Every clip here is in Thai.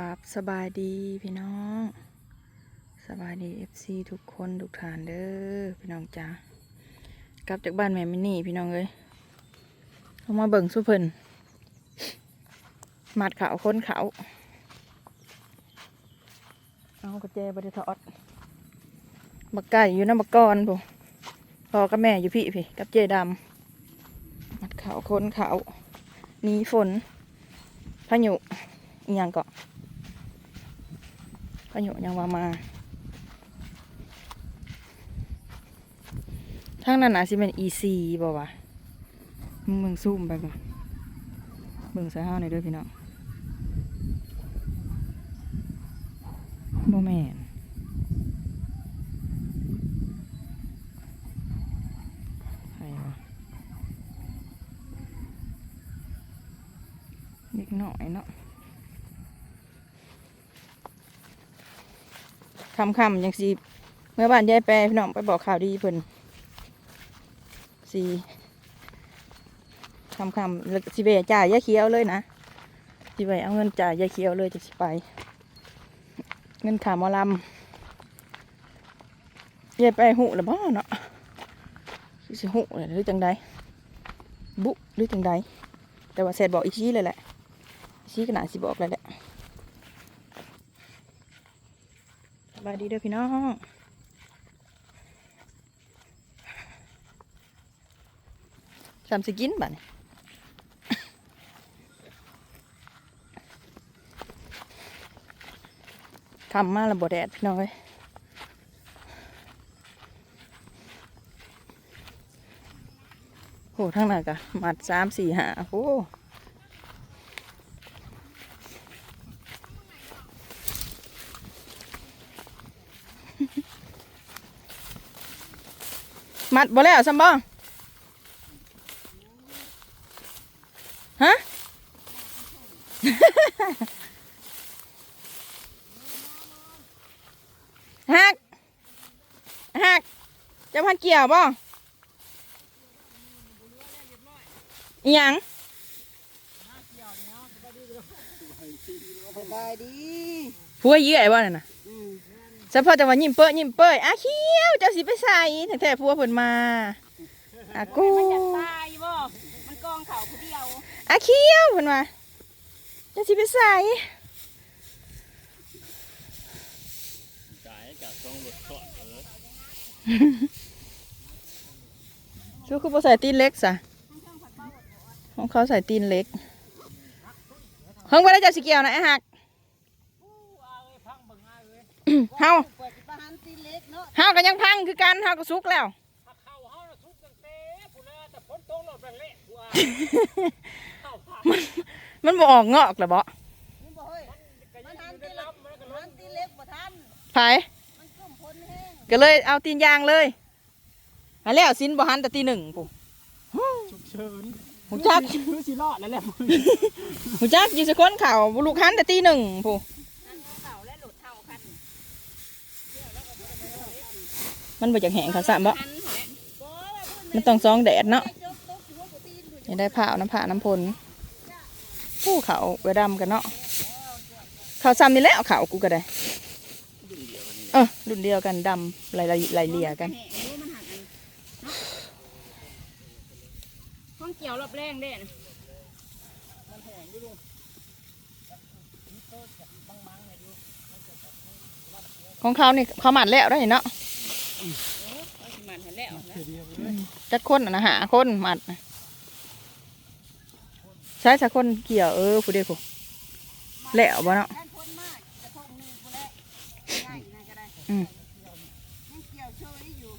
กับสบายดีพี่น้อง สบายดีเอฟซีทุกคนทุกฐานเด้อพี่น้องจ้ากลับจากบ้านแม่มินี่พี่น้องเอ้ยเอามาเบิ่งสู้เพิ่นมัดเขาวค้นเขาวเอากระเจบไดิทอดบักไก่อยู่น้ำบักกอนผมพ่อกับแม่อยู่พี่พี่กับเจดำมัดเขาวค้นเขาวหนีฝนพายุอีหยังก็ พายุยังว่ามาทางนั้นอาจสิเป็น EC บ่วะมึงเบิ่งซูมไปก่อนเบิ่งใส่ห้าหน่อยเด้วยพี่น้องบ่แมนใครวะเด็กน้อยเนาะ คำคำยังสีเมื่อบ้านยายแปรพี่น้องไปบอกข่าวดีเพิ่นสีคำคำแล้วสิเบจ่ายยายเขียวเลยนะสิเบเอาเงินจ่ายยายเขียวเลยจะสิไป เงินขามอลำยายไปหูหรือบ่เนาะสิสหูหรือจังใดบุหรือจังใดแต่ว่าเสร็จบอกอีกชี้เลยแหละอีกชี้ขนาดสิบอกเลยแหละ สบายดีเด้อพี่น้องทำสิกินบ้านี่ทำมาแล้วบ่แดดพี่น้องเอ้ยโหทั้งนั้นกะมัดสามสี่หาโอ้ มัดบ่แล้วซัมบ่ฮะฮักฮัก จะพันเกี่ยวบ่อีหยังสบายดีผัวเยื่อยบ่นั่นน่ะ เฉพาะแต่ว่ายิ้มเป้ยยิ้มเป้ยอาเขียวเจ้าสิไปใส่ถึงแท้ผัวเพิ่นมาอากูมันจะตายบ่มันกองเขาผู้เดียวอาเขียวเพิ่นมาเจ้าสิไปใส่จ่ายกับต้องรถสอดเออชูคือบ่ใส่ตีนเล็กซะของเขาใส่ตีนเล็กเฮิงบ่ได้เจ้าสิเกี่ยวนะไอ้หัก เฮาเปิดประหารตีเล็กเนาะเฮาก็ยังพังคือกันเฮาก็สุกแล้วเข้าเฮาน่ะทุกตั้งแต่ผู้แลแต่ฝนตกรถแรงเละผู้อาเข้าผ่านมันบ่ออกงอกแล้วบ่นี่บ่เฮ้ยมันหันตีเล็กมันหันตีเล็กบ่ทันไผมันกุ้มพ้นแห้งก็เลยเอาตีนยางเลยอันแล้วสินบ่หันแต่ตีหนึ่งปุ๊ฉุกเฉินหูจักคือสิรอดแล้วแหละมึงหูจักอยู่สะคนเข่าบุลูกหันแต่ตีหนึ่งปุ๊ หันเข่าและหลุดเท่าคัน มันบ่จากแหงเขาสามบ่หันแหละบ่ว่าเพิ่นมันต้องซองแดดเนาะจกตกหัวบ่ตีนอยู่อย่าได้ผ้าเอาน้ำผ้าน้ำพลผู้เขาไว้ดำกันเนาะเขาซ้ำนี่แหล้วเขากูก็ได้เออรุ่นเดียวกันดำไล่ไล่ไล่เลี่ยกันแหะรู้มันหันอันเนาะห้องเกี่ยวรอบแรงเด้น่ะของเขานี่เขาหมัดแล้วได้เนาะ เอาสิมันหันแล้วนะ จักคนน่ะนะหาคนหมัดน่ะใช้สักคนเกี่ยวเออผู้เดียวผู้แล้วบ่เนาะท่านพ้นมากจะทงหนึงพุ่นแหละง่ายนะก็ได้อืมยังเกี่ยวเชยอยู่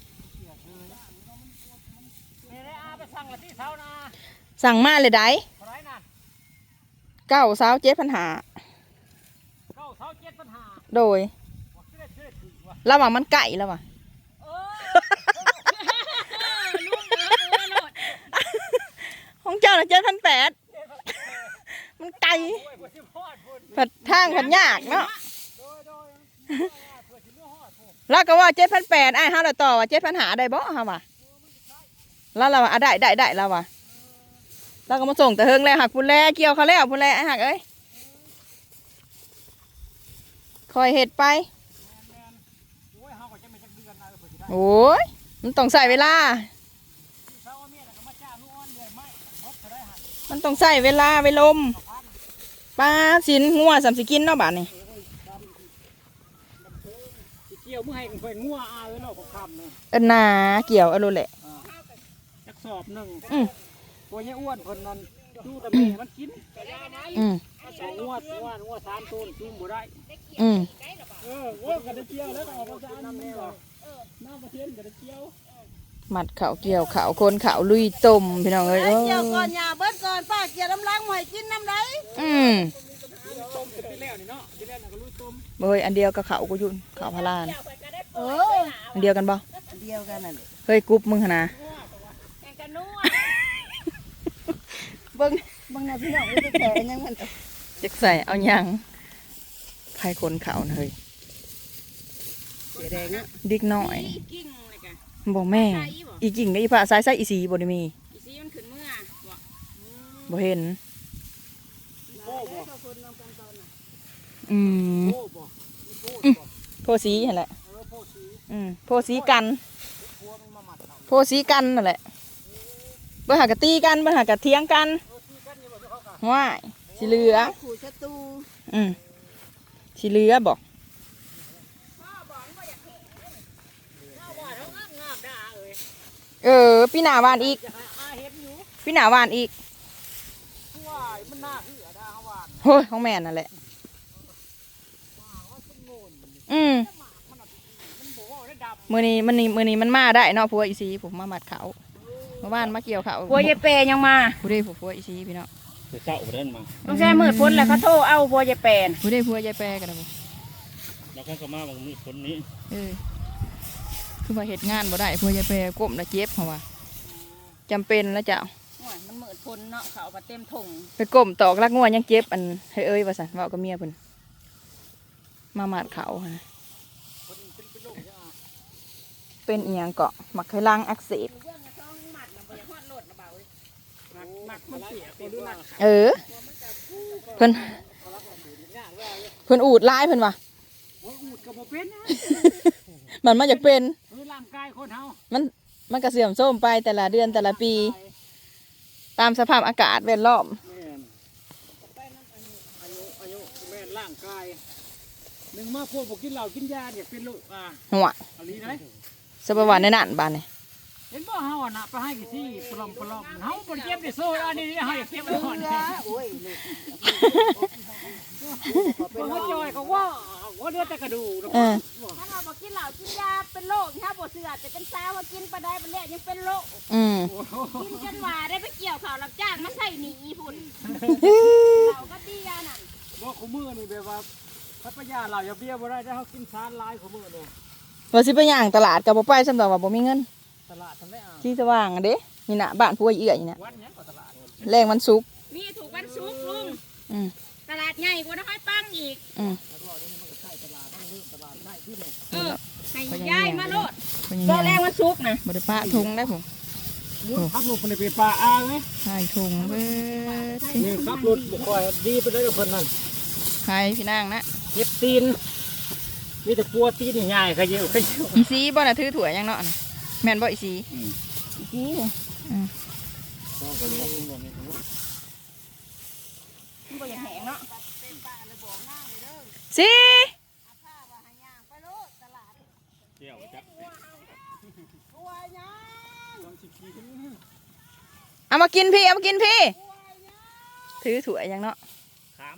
นี่ได้อาไปสั่งละที่เช้านะสั่งมาเลยได้เท่าไหรน่ะเก้าสาวเจ็ดพันหาเก้าเช้าเจ็ดปัญหาโดยว่าสิได้สิได้ถือว่าระหว่างมันไก่แล้วว่ะ เออลูกเออเออโลด ของเจ้าน่ะเจ็ดพันแปดมันไก่โอ้ยบ่สิฮอดพุ่นผัดทางผัดยากเนาะโดยโดยเพื่อสิเมื่อฮอดพุ่นแล้วก็ว่าเจ็ดพันแปดไอ้ห้าเราต่อว่าเจ็ดพันหาได้บ่ฮะว่ะแล้วเราว่าอะได้ได้ได้แล้วว่ะแล้วก็มาส่งแต่เฮิงแล้วหักพุ่นแลเกี่ยวเขาแล้วพุ่นแลไอ้หักเอ้ยคอยเห็ดไปแม่นโอ้ยเฮาก็จะไม่จักเดือนนะเพิ่นสิได้โอ้ยมันต้องใส่เวลาเช้า มันต้องใส่เวลาไปลมปลาสินงัวสามสิกินเนาะบาดนี่สิเกี่ยวมื้อให้เพิ่นงัวอาเลยเนาะของคำนี่เอิ้นนาเกี่ยวเอาโลแหละจักสอบหนึงอืมพวกนี้อ้วนเพิ่นนั่นดูแต่แม่มันกินกะยามันอืมสองงัวงัวงัวสามตัวจุ่มบ่ได้อืมเออโอ้ยก็ได้เกี่ยวแล้วก็ออกมาจากน้ำนี่ว่ะน้ำประเทศก็ได้เกี่ยว มัดเขาวเกี่ยวเขาวคนเขาวลุยต้มพี่น้องเอ้ยไอ้โอ้เกี่ยวก่อนหยาเบิดก่อนป้าเกี่ยวน้ำล้างหอยกินน้ำไรอืมต้มเป็นแล้วนี่เนาะที่แรกน่ะก็ลุยต้มเบยอันเดียวกับเขาวกูยุ่นเขาวพารานเอออันเดียวกันบ่เดียวกันนั่นเฮ้ยกรุ๊ปมึงหนนะเบิ่งเบิ่งในะพี่น้องไม่ได้แผลยังมันจะใส่เอาหยังไผคนเขาวนะเฮ้ยเสียแดงอะดิกน้อยกิ้งเลยกะ บอกแม่ใส่บ่อีกิ่งกับอีผ้าสายใส่อีสีบ่ได้มีอีซีมันขึ้นเมื่อบ่บ่เห็น โอ้บ่อืมโอ้บ่โอ้บ่โพสีนั่นแหละเออโพสีอืมโพสีกัน พวมันมาหมัดเขาโพสีกันนั่นแหละบ่หากะตีกันบ่หากะเถียงกันเออที่กันนี่บ่เขาก็ว้ายสิเหลือ ขู่ศัตรูอืมสิเหลือบอก เอาว่าทั้งงามงามด่าเอ้ย เออพี่หน้าวานอีกจะให้อาเห็นอยู่พี่หน้าวานอีกผู้ว่ามันน่าเหือด่าเฮาว่าโฮ้ยของแม่นั่นแหละอืมมันบอกว่าได้ดำมือนี้มันนี้มือนี้มันมาได้เนาะผัวอีซีผมมามัดเขาเมื่อวานมาเกี่ยวเขาบัวยายเปยังมาผู้ได้ผัวอีซีพี่เนาะเจ้าเดินมา ต้องใช้มืดพ้นแล้วเขาโทรเอาบัวยายแปนผู้ได้ผัวยายแปรกันนะผมแล้วก็ก็มาบางมือคนนี้ เออ คือว่าเหตุงานบ่ได้ผัวยายแปรก้มแล้วเจ็บเพราะว่าจำเป็นแล้วเจ้าโอ้ยมันมืดพ้นเนาะเขาเอามาเต็มถุงไปก้มตอกลักงัวยังเจ็บอันเฮ้ยเอ้ยว่าสันเว่ากับเมียเพิ่นมามัดเขาฮะเป็นอีหยังเกาะหมักไขลังอักเสบมักมันเสียตัวดูนักเออเพิ่นเพิ่นอูดลายเพิ่นว่ะโอ้ยอูดก็บ่เป็นนะมันมาจากเป็นเฮ้ย ร่างกายคนเฮามันมันก็เสื่อมโทรมไปแต่ละเดือนแต่ละปี ตามสภาพอากาศแวดล้อมแม่นอายุอายุแม่นร่างกายหนึ่งมาพวกบ่กินเหล้ากินยาเนี่ยเป็นโรคอ่าหัวอันนี้ได้สบวันในนั่นบ้านนี่ เห็นบ่เฮาอะนะไปให้กี่ที่ปลอมปลอมเฮาบ่ได้เก็บได้โซ่อันนี้เฮาอยากเก็บไว้ก่อนโอ้ยลูกเพราะว่าจอยก็ว่าว่าเหลือแต่กระดูกเออถ้าเราบอกกินเหล้ากินยาเป็นโรคถ้าบ่เสือแต่เป็นสาวว่ากินไปได้มันแรยังเป็นโรคอืมกินจนว่าได้ไปเกี่ยวข่าวรับจ้างมาใส่หนีพุ่นเหล้าก็ตียานั่นบ่คู่มือนี่แบบว่าพัทยาเราอย่าเบี้ยบ่ได้ถ้าเฮากินสารหลายคู่มือนี่ว่าสิไปย่างตลาดกับบ่ไปสำหรับว่าบ่มีเงิน ตลาดทำได้อะที่สว่างอะเด้นี่น่ะบ้านผัวเอื้อยนี่น่ะวันหยังก็ตลาดแรงวันศุกร์มีถูกวันศุกร์ลุงอืมตลาดใหญ่กว่าน้อยปังอีก อืมเออให้ยายมาโลดเป็นก็ยังแรไงกวันศุกร์นะบ่ได้ปะทุงได้ผมขับรถไปไปป่าอ้างไหมใช่ทุงเบิดนี่ขับรถบ่ค่อยดีไปได้กับเพิ่นนั่นใครพี่นางนะเจ็บตีนมีแต่ปัวตีนใหญ่ๆขยิบขยิบอีซีบ่น่ะถือถั่วยยังเนาะน่ะ แม่นบ่อีซีนี่มันบ่อยากแหงเนาะซีเกี่ยวจักเอามากินพี่ เอามากินพี่ ถือถั่วยยังเนาะถาม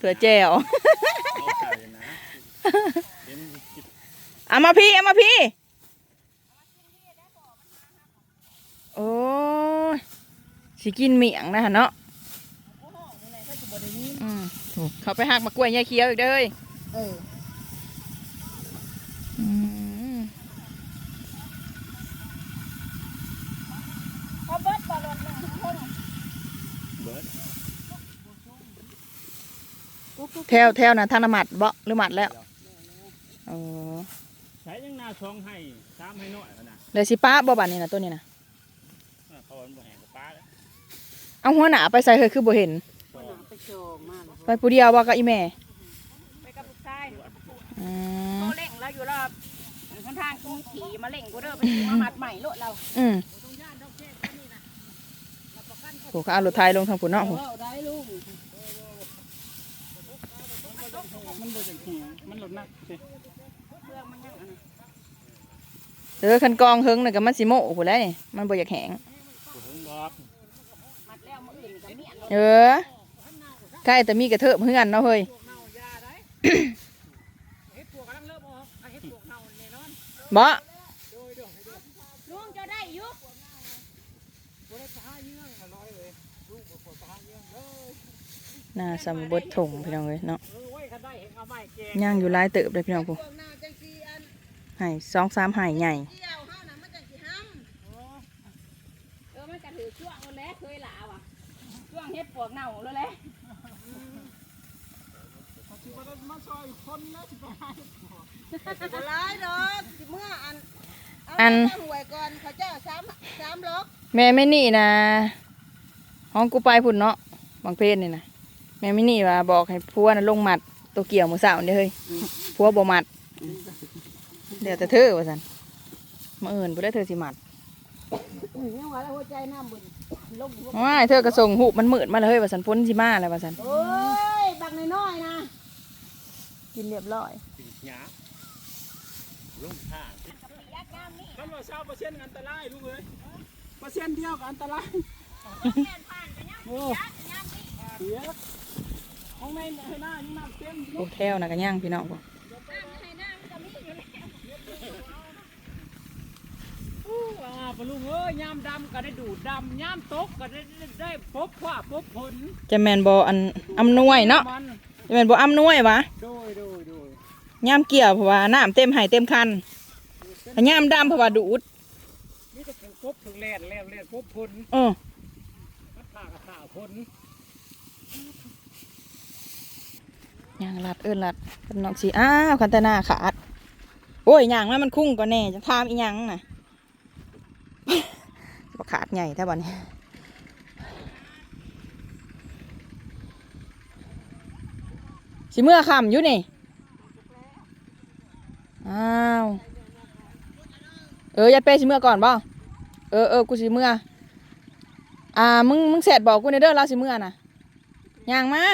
ถั่วแจ่วเอาใส่นะเห็นจิบเอามาพี่ เอามาพี่ โอ้ยสิกินเมียงนะฮะเนาะอืมโถูกเขาไปหักมากล้วยยายเคี้ยวอีกเด้อเฮ้ยเอออืมเขาเบิดบ่รถหนึ่งคนเบิดแถวแถวนะทางน้ำหมัดบ่หรือหมัดแล้วอ๋อใช้ยังนาช่องให้สามให้น้อยขนาดเดี๋ยวสิป้าบ่บานนี่นะตัวนี้นะ เขาบ่แห้งกับป้าแล้ว เอาหัวหนาไปใส่เฮยคือบ่เห็น ไปโจมมาแล้วไปผู้เดียวว่ากับอีแม่ไปเราอยู่รอบข้างทางกูขี่มาเล่งกูเด้อไปขี่มามัดใหม่โลดเราอืมโหเขาเอารถไทยลงทางผุนเนาะโหเราได้ลุงมันบ่จังหัวมันลดนักสิเครื่องมันยังอันนั้น เออคันกองเฮิงน่ะก็มันสิโมโหแล้วนี่มันบ่อยากแห้งบ่ถึงบอก มัดแล้วมืออื่นกับ เออใกล้แต่มีกระเทิบเพื่อนเนาะเฮ้ยเน่าน่าแน่นอนบ่ลุงจะได้ยุบบ่ได้ปลาเยื่องอร่อยเลยลูกบ่ปวดปลาเยื่องเด้อน่าสำบดถงพี่น้องเอ้ยเนาะย่างอยู่หลายเติบเลยพี่น้องผู้หาจังสีอันให้สองสามให้ใหญ่ เกี่ยวเฮาน่ะมันจังสิห้ำ เออมันกระถือช่วงนั่นแหละเคยหลาว่ะ ช่วงเฮ็ดปวกเน่าเลยแหละเขาสิบ่ได้มาซอยคนนะสิไปหาเฮ็ดปวกบ่หลายดอกสิเมื่ออันเาอันไปหวยก่อนเขาเจ้าสามสามล็อกแม่ไม่นี่นะห้องกูไปพุ่นเนาะบางเพศนี่นะแม่ไม่นี่ว่าบอกให้พัวน่ะลงหมัดตัวเกี่ยวหมูสาวนี่เฮ้ยพัวบ่หมัด เดี๋ยวแต่เธอว่าสันมาเอิญบ่ได้เธอสิหมัดอุ้ยยังว่าแล้วหัวใจน้ำบุญลงหั วว้ายเธอก็ส่งหูปมันมืดมาเลยเฮ้ยว่าสันพ้นสิมาแล้วว่าสันโอ้ยบักน้อยๆนะ กินเรียบร้อยติดหยาลงทางคันว่าเช้าเปอร์เซ็นต์อันตรายลูกเอ้ยเปอร์เซ็นต์เดียวก็อันตรายโอ้เสียของในให้หน้ายังน้ำเต็มอยู่โอ้แถวนะกันย่างพี่น้องบ่อ่าปลุงเอ้ยยามดำก็ได้ดูดดำยามตกก็ได้ได้ได้พบว่าพบผลจะแมนบ่อันอำนวยเนาะมันจะแมนบ่อำนวยวะโดยโดยโดยย่ามเกี่ยวเพราะว่าน้ำเต็มไห้เต็มคันแต่ย่ามดำเพราะว่าดูดนี่จะเป็นพบถึงแล่นแล่นแล่นพบผลเออมัดผ่ากระถาผลย่างลัดเอิ้นลัดกับน้องสีอ้าวคันแตหนาขาดโอ้ยย่างมามันคุ้งก็แน่จะทามอีหยังน่ะบ่ ขาดใหญ่แต่บัดนี้สิเมื่อค่ำอยู่นี่ อ้าว เออยายเป้สิเมื่อก่อนบ่เออเออกูสิเมื่อ อ่า มึง มึงเสร็จบอกกูในเด้อเราสิเมื่อน่ะย่างมา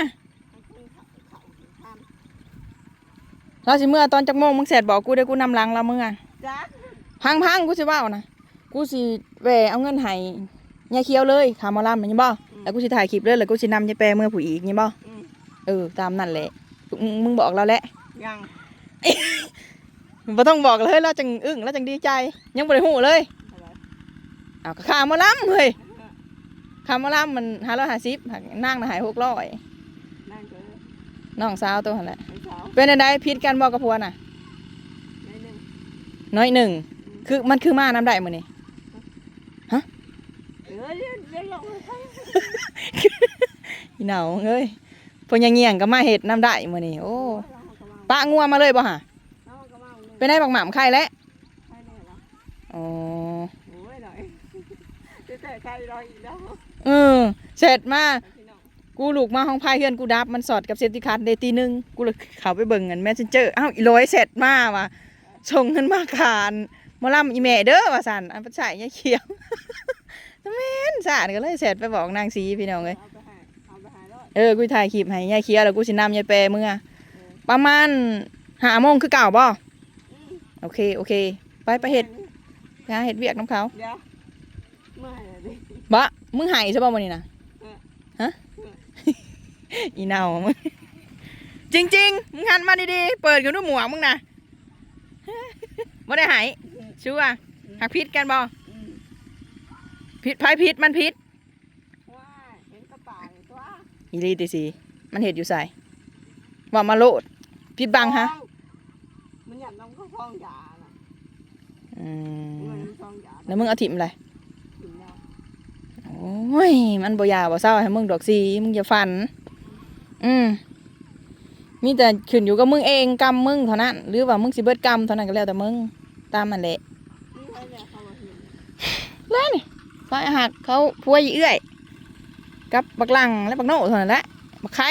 เราสิเมื่อตอนจักโมงมึงเสร็จบอกกูเดี๋ยวกูนำหลังเราเมื่อจ้าพังพังกูสิเว่านะ กูสิแหวเอาเงินให้ยายเคียวเลยขาหมาลำนี่บ่แล้วกูสิถ่ายคลิปเลยแล้วกูสินำยายแปรเมื่อผู้อีกนี่บ่เออตามนั่นแหละมึงมึงบอกเราแหละยังบ่ต้องบอกเลยเราจังอึ้งเราจังดีใจ ยังบ่ได้ฮู้เลยเอาก็ขาหมาลำเฮ้ยขาหมาลำมัน550หักนั่งน่ะหาย600นั่งเถอะน้องสาวตัวหั่นแหละไอ้สาวเป็นจังไดผิดกันบ่กับผัวน่ะในหนึ่งน้อยหนึ่งคือมันคือมาน้ำได้มื้อนี้ เออเดี๋ยวเดี๋ยวลงเลยค่ะ อีเหนาเอ้ยเพนยังเงี่ยงก็มาเห็ดน้ำได้มื้อนี้โอ้ปะงัวมาเลยบ่ฮะเอากระเป๋าหนึ่งเป็นได้บักหม่ำไข่แล้วใช่เลยเหรออ๋อโอ้ยหน่อยจะแต่ใครรออีกแล้วเออเสร็จมาพี่น้องกูลูกมาห้องพายเฮือนกูดับมันสอดกับเซฟตี้คัทได้ตีหนึงกูเลยเข้าไปเบิ่งกันแมสเซนเจอร์อ้าวอีร้อยเสร็จมาว่ะส่งเงินมาขานมาล่ำอีแม่เด้อว่าสันอันเป็นใส่ยายเขียวตะแม่นสานก็เลยเสร็จไปบอกนางสีพี่น้องเลย เออกูถ่ายคลิปให้ยายเคียวแล้วกูสินำยายแปรเมื่อประมาณหาโมงคือเก่าบ่โอเคโอเค ไปไปเห็ดไปหาเห็ดเวียกน้ำเขาเดี๋ยวเมื่อไหร่ดิบะมึงใหายใช่ป่ะวันนี้นะเออฮะอีเนามึงจริงๆมึงหันมาดีๆ เปิดกันด้วยหมวกมึงนะไม่ได้ใหายชัวร์หักพิษกันบ่อืมพิษไพ่พิษมันพิษ ว้ายเห็นกระป๋าเลยตัว อีลีติสีมันเห็ดอยู่ใส่ว่ามาโลดพิษบังฮะมันอยากน้องเข้าฟองยาน่ะอืเงิมนฟองยาแล้วมึงเอาถิ่มอะไรถึงแล้วโอ้ยมันบ่ยาวบ่เศร้าให้มึงดอกสีมึงอย่าฝัน อืมมีแต่ขึ้นอยู่กับมึงเองกรรมมึงเท่านั้นหรือว่ามึงสิเบิดกรรมเท่านั้นก็แล้วแต่มึงตามมันแหละนี่ใครเนี่ยเขามาเห็นแล้วนี่ฝ่ายหักเขาพัวยี่เอื้อย กับบักลังและบักโน่เท่านั้นแหละบักไข่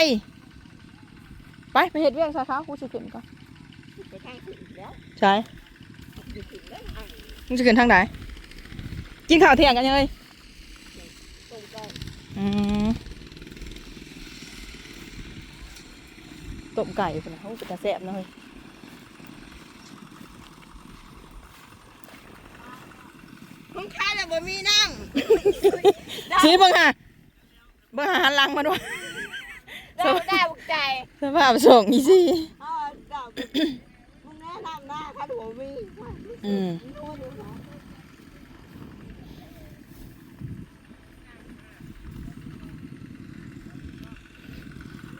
ไปไปเห็ดเวียงซะเขากูสิขึ้นก่อนไปทางขึ้นอีกแล้วใช่มึงจะขึ้นทางไหนกินข้าวเที่ยงกันยังเลยอืมต้มไก่คนนะเขาจะแซ่บนะเฮ้ยมึงค้าจะบ่มีนั่งชี้เบังฮะเบังหาหันหลังมาด้วยเราได้บุกใจสภาพส่งอีซี่อ๋อเจ้ามึงแนะนำหน้าคันหัวมีอืมดูดูนะ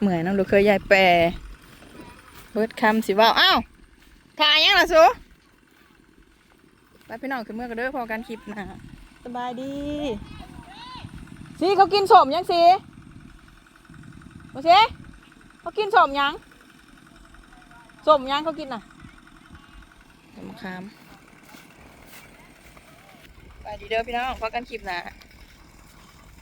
เหมือนน้องลูกเคยยายแปรเบิดคำสิว่าอ้าวถ่ายยังล่ะสูไปพี่น้องขึ้นเมื่อกันเด้อพอการคลิปนะสบายดีสิเขากินสมยังสิ มาสิเขากินสมยังสมยังเขากินน่ะสมคามไปดีเด้อพี่น้องพอกันคลิปนะ